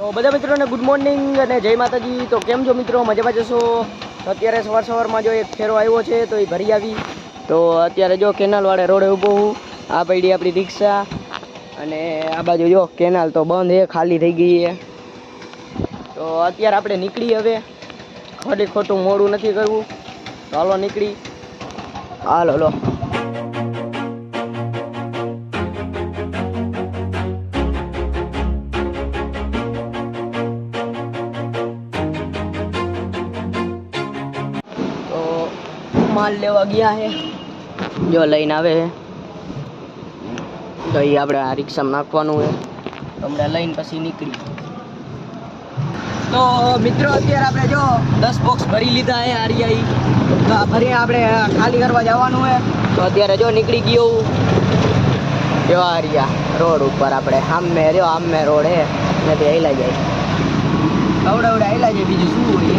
તો બધા મિત્રોને ગુડ મોર્નિંગ અને જય માતાજી. તો કેમ છો મિત્રો? મજામાં જશો અત્યારે સવાર સવારમાં જો એક ફેરો આવ્યો છે, તો એ ભરી આવી. તો અત્યારે જો કેનાલવાળે રોડે ઊભો હું. આ પડી આપણી રિક્ષા. અને આ બાજુ જો કેનાલ તો બંધ છે ખાલી થઈ ગઈ છે તો અત્યારે આપણે નીકળી હવે. ખોટી ખોટું મોડું નથી કરવું. હાલો નીકળી. હાલો લો માલ લેવા ગયા છે જો લઈને આવે તો એ આપણે આ રિક્ષામાં નાખવાનું છે હમણાં લઈને પછી નીકળી. તો મિત્રો, અત્યારે આપણે જો દસ બોક્સ ભરી લીધા છે આરિયાઈ તો ફરી આપણે ખાલી કરવા જવાનું છે તો અત્યારે જો નીકળી ગયો. જો આરિયા, રોડ ઉપર આપણે. સામે રહ્યો સામે રોડ હે. નથી હેલા જાય. અવડાવડા અવડે હેલા જાય, બીજું શું હોય?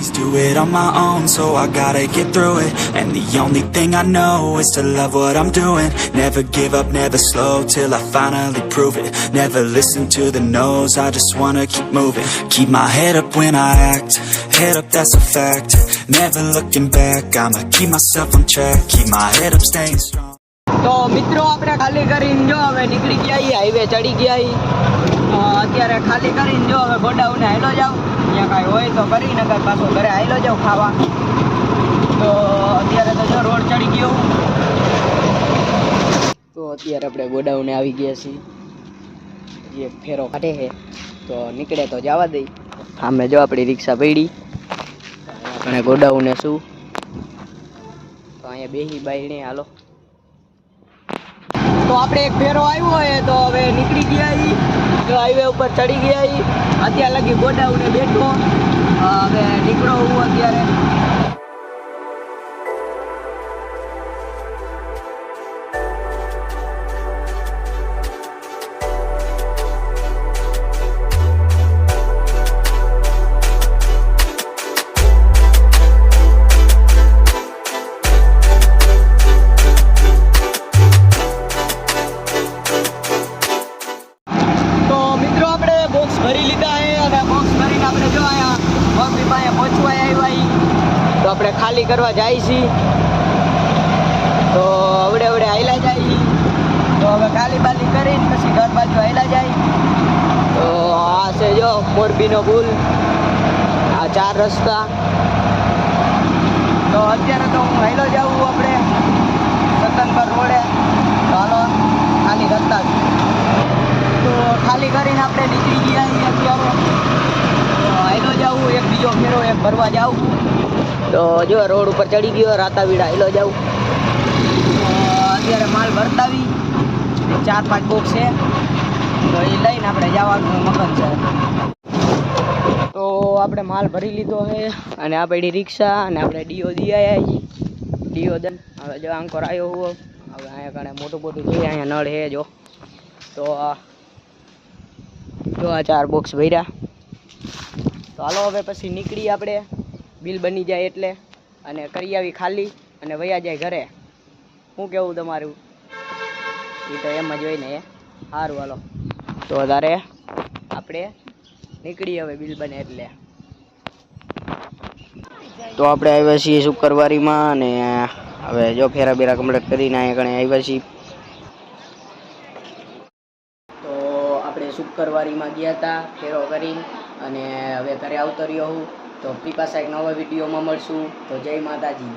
Always do it on my own, so I gotta get through it. And the only thing I know is to love what I'm doing. Never give up, never slow till I finally prove it. Never listen to the no's, I just wanna keep moving. Keep my head up when I act, head up, that's a fact. Never looking back, I'ma keep myself on track. Keep my head up, staying strong. તો મિત્રો આપણે ખાલી કરીને જો હવે નીકળી ગયા ઈ highway ચડી ગયા ઈ અ, અત્યારે ખાલી કરીને જો હવે ગોડાઉને હાઈલો જાવ ત્યાં કાંઈ હોય તો કરી નગર પાછો ઘરે આવેલો જાઉં ખાવા. તો અત્યારે તો જો રોડ ચડી ગયો. તો અત્યારે આપણે ગોડાઉને આવી ગયા છીએ. જે ફેરો કાઢે છે, તો નીકળે તો જવા દઈ સામે જો આપણી રિક્ષા પડી. અને ગોડાઉને શું? તો અહીંયા બેહી બાયણે, હાલો. તો આપણે એક ફેરો આવ્યો હોય તો હવે નીકળી ગયા ઈ. જો હાઈવે ઉપર ચડી ગયા અત્યારે લગી ગોડાઉને બેઠો. હવે નીકળો હું અત્યારે. આપણે ખાલી કરવા જાય છીએ. તો અવડે અવડે હાઈલા જાય. તો હવે ખાલી બાલી કરીને પછી ઘર બાજુ હાઈલા જાય. તો આ છે જો મોરબીનો પુલ. આ ચાર રસ્તા. તો અત્યારે તો હું હાઈલો જાઉં આપણે. સતનગર રોડે. હાલો, ખાલી કરતા. તો ખાલી કરીને આપણે નીકળી ગયા છીએ અત્યારે. જાવું એક બીજો ફેરો, એક ભરવા જાઉં. તો જો, રોડ ઉપર ચડી ગયો, રાતાવીડા હાઈલો જાઉં. અત્યારે માલ ભરતાવી ચાર પાંચ બોક્સ છે. તો એ લઈને આપણે જવાનું મગન છે. તો આપણે માલ ભરી લીધો છે અને આ પડી રિક્ષા, અને આપણે ડીઓ દી આવ્યા ડીઓ દન હવે જો આંકોર આવ્યો હોવો. હવે અહીંયા કણે મોટું મોટું જોઈએ, અહીંયા નળ છે, જો. તો જો આ ચાર બોક્સ ભર્યા. તો હવે પછી નીકળી આપણે. બિલ બની જાય એટલે. અને કરી આવી ખાલી અને વયા જાય ઘરે. શું કેવું તમારું? એ તો એમ જ હોય ને એ. સારું હાલો. તો વધારે આપણે નીકળી હવે બિલ બને એટલે. તો આપણે આવ્યા છીએ શુક્રવારીમાં અને હવે જો ફેરા બેરા કમ્પ્લીટ કરીને અહીંયા કણે આવ્યા છીએ. તો આપણે શુક્રવારીમાં ગયા હતા ફેરો કરીને. અને હવે ઘરે આવતો રહ્યો હું. તો ફરી પાછા એક નવા વિડીયોમાં મળશું. તો જય માતાજી.